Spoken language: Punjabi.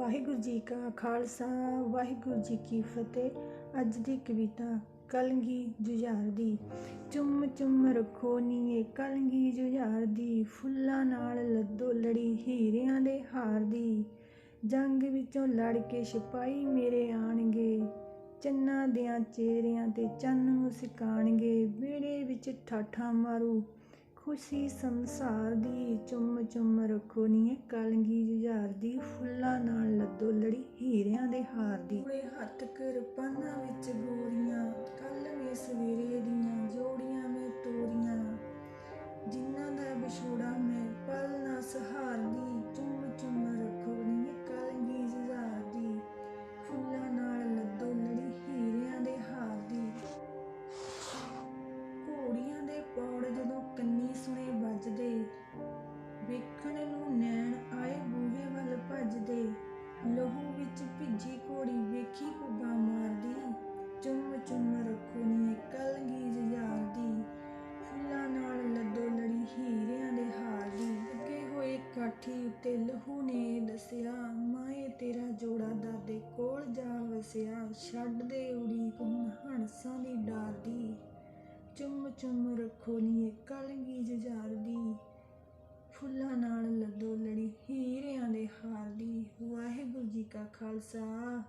ਵਾਹਿਗੁਰੂ ਜੀ ਕਾ ਖਾਲਸਾ, ਵਾਹਿਗੁਰੂ ਜੀ ਕੀ ਫਤਿਹ। ਅੱਜ ਦੀ ਕਵਿਤਾ ਕਲਗੀ ਜੁਝਾਰ ਦੀ। ਚੁੰਮ ਚੁੰਮ ਰੱਖੋ ਨੀਏ ਕਲਗੀ ਜੁਝਾਰ ਦੀ। ਫੁੱਲਾਂ ਨਾਲ ਲੱਦੋ ਲੜੀ ਹੀਰਿਆਂ ਦੇ ਹਾਰ ਦੀ। ਜੰਗ ਵਿੱਚੋਂ ਲੜ ਕੇ ਸਿਪਾਹੀ ਮੇਰੇ ਆਣਗੇ। ਚੰਨਾ ਦਿਆਂ ਚਿਹਰਿਆਂ ਤੇ ਚੰਨ ਮੁਸਕਾਣਗੇ। ਵਿਹੜੇ ਵਿੱਚ ਠਾਠਾਂ ਮਾਰੂ। ਖੁਸ਼ੀ ਸੰਸਾਰ ਦੀ ਚੁੰਮ ਚੁੰਮ ਰੱਖੋ ਨੀ ਕਲਗੀ ਜੁਝਾਰ ਦੀ, ਫੁੱਲਾਂ ਨਾਲ ਲੱਦੋ ਲੜੀ ਹੀਰਿਆਂ ਦੇ ਹਾਰ ਦੀ। ਹੱਥ ਕਿਰਪਾਨਾਂ ਵਿੱਚ ਗੋਰੀਆਂ ਵੇਖਣ ਨੂੰ ਨੈਣ ਆਏ ਬੂਹੇ ਵੱਲ ਭੱਜਦੇ। ਲਹੂ ਵਿੱਚ ਭਿੱਜੀ ਘੋੜੀ ਵੇਖੀ ਕੁੱਬਾ ਮਾਰਦੀ। ਚੁੰਮ ਚੁੰਮ ਰੱਖੋ ਨੀ ਕਲਗੀ ਜੁਝਾਰ ਦੀ ਫੁੱਲਾਂ ਨਾਲ ਲੱਦੋ ਲੜੀ ਹੀਰਿਆਂ ਦੇ ਹਾਰ ਦੀ ਅੱਗੇ ਹੋਏ ਕਾਠੀ ਉੱਤੇ ਲਹੂ ਨੇ ਦੱਸਿਆ, ਮਾਏ ਤੇਰਾ ਜੋੜਾ ਦਾਦੇ ਕੋਲ ਜਾ ਵਸਿਆ। ਛੱਡ ਦੇ ਉਡੀਕ, ਹੁਣ ਹੰਸਾਂ ਦੀ ਡਾਰ ਦੀ ਚੁੰਮ ਚੁੰਮ ਰੱਖੋ ਨੀ ਕਲਗੀ ਜੁਝਾਰ ਫੁੱਲਾਂ ਨਾਲ ਲੱਦੋ ਲੜੀ ਹੀਰਿਆਂ ਦੇ ਹਾਰ ਦੀ ਵਾਹਿਗੁਰੂ ਜੀ ਕਾ ਖਾਲਸਾ।